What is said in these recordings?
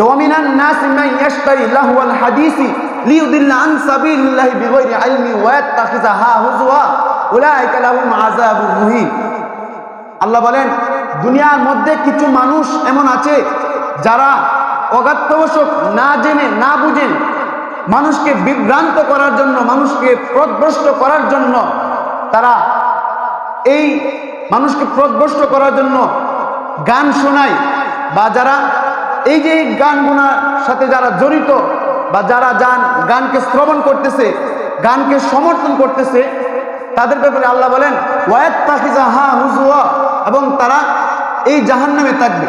যে ওমিনান নাস মান ইয়াশতারি লাহওয়াল হাদিসি লিয়ুদিল্লা আন সাবিলিল্লাহি বিগাইরি ইলমি ওয়া ইয়াত্তাখিযাহা হুজওয়া, উলাইকা লাহুম আযাবুন মুহিন। আল্লাহ বলেন, দুনিয়ার মধ্যে কিছু মানুষ এমন আছে যারা অগাত্মবশক না জেনে, না বুঝেন মানুষকে বিভ্রান্ত করার জন্য, মানুষকে প্রদভ্রষ্ট করার জন্য তারা এই মানুষকে প্রদভ্রষ্ট করার জন্য গান শোনায় বা যারা এই যে এই গানগুনার সাথে যারা জড়িত বা যারা যান গানকে শ্রবণ করতেছে, গানকে সমর্থন করতেছে, তাদের ব্যাপারে আল্লাহ বলেন হা এবং তারা এই জাহান্নামে থাকবে।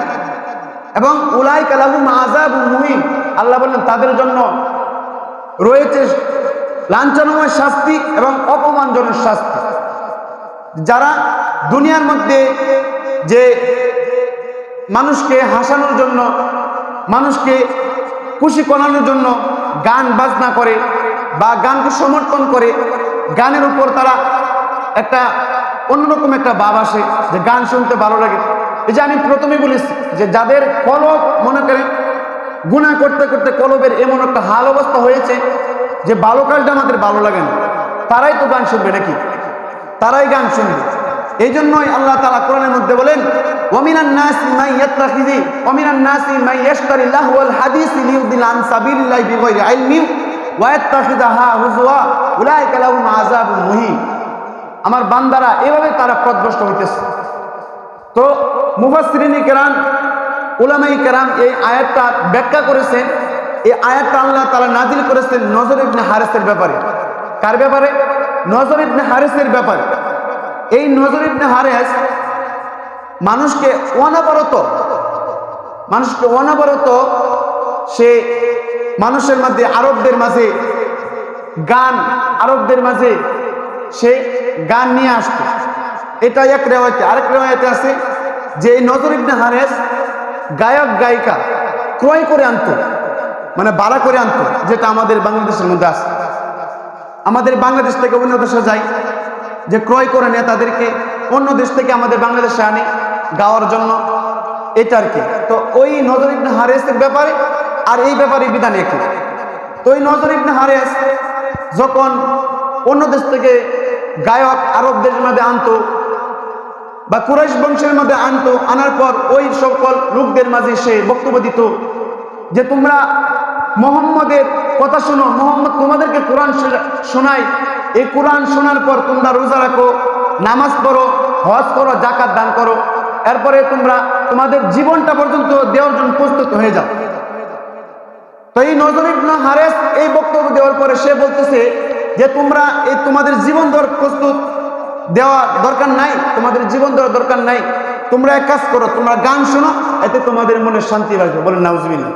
এবং উলাই কালাহুম আজাব মুহিন, আল্লাহ বলেন, তাদের জন্য রয়েছে লাঞ্ছনাময় শাস্তি এবং অপমানজনক শাস্তি। যারা দুনিয়ার মধ্যে যে মানুষকে হাসানোর জন্য মানুষকে খুশি করানোর জন্য গান বাজনা করে বা গানকে সমর্থন করে, গানের উপর তারা একটা অন্যরকম একটা ভাব আসে যে গান শুনতে ভালো লাগে। এই যে আমি প্রথমে বলেছি যে যাদের কলব, মনে করেন, গুণা করতে করতে কলবের এমন একটা হাল অবস্থা হয়েছে যে ভালো কাজটা আমাদের ভালো লাগে না। তারাই তো গান শুনবে নাকি? তারাই গান শুনবে। এই জন্যই আল্লাহ তালা কোরআনের মধ্যে বলেন ওমিনান নাসি মাই ইয়াত্তাখিজি ওমিনান নাসি মাই ইয়াশতারি লাহওয়াল হাদিস লিউদিল আন সাবিলিল্লাহি বিগাইরি ইলমিন ওয়া ইয়াত্তাখিযাহা হুজওয়া, উলাইকা লাহুম আযাবুন মুহিন আমার বান্দারা এভাবে তারা পথভ্রষ্ট হইতেছে। তো মুফাসসিরিন কেরাম উলামাই কেরাম এই আয়াতটা ব্যাখ্যা করেছেন। এই আয়াতটা আল্লাহ তাআলা নাজিল করেছেন নজর ইবনে হারিসের ব্যাপারে। কার ব্যাপারে? নজর ইবনে হারিসের ব্যাপারে। এই নজর ইবনে হারেস মানুষকে অনাবরত মানুষকে অনাবরত সে মানুষের মধ্যে, আরবদের মাঝে গান, আরবদের মাঝে সে গান নিয়ে আসত। এটা এক রেওয়ায়তে, আরেক রেওয়ায়তে আছে যে এই নজর ইবনে হারেস গায়ক, গায়িকা ক্রয় করে আনতো মানে ভাড়া করে আনতো, যেটা আমাদের বাংলাদেশের মধ্যে আছে। আমাদের বাংলাদেশ থেকে অন্য দেশে যায়। যে ক্রয় করে নেয় তাদেরকে, অন্য দেশ থেকে আমাদের বাংলাদেশে আনে গাওয়ার জন্য। এটা আর কি। তো ওই নজর ইবনে হারেসের ব্যাপারে আর এই ব্যাপারে বিধান একই। তো ওই নজর ইবনে হারেস যখন অন্য দেশ থেকে গায়ক আরব দেশের মধ্যে আনতো বা কুরাইশ বংশের মধ্যে আনতো, আনার পর ওই সকল লোকদের মাঝে সে বক্তব্য দিত যে তোমরা মোহাম্মদের কথা শোনো, মোহাম্মদ তোমাদেরকে কোরআন শোনা- শোনায়। এই কোরআন শোনার পর তোমরা রোজা রাখো, নামাজ পড়ো, হজ করো জাকাত দান করো, এরপরে তোমরা তোমাদের জীবনটা পর্যন্ত দেওয়ার জন্য প্রস্তুত হয়ে যাও। তো এই নজর ইবনে হারেস এই বক্তব্য দেওয়ার পরে সে বলতেছে যে তোমরা এই তোমাদের জীবন দেওয়ার প্রস্তুত দেওয়া দরকার নাই, তোমাদের জীবন দেওয়ার দরকার নাই। তোমরা এক কাজ করো, তোমরা গান শোনো, এতে তোমাদের মনে শান্তি লাগবে বলে নাউজবিল্লা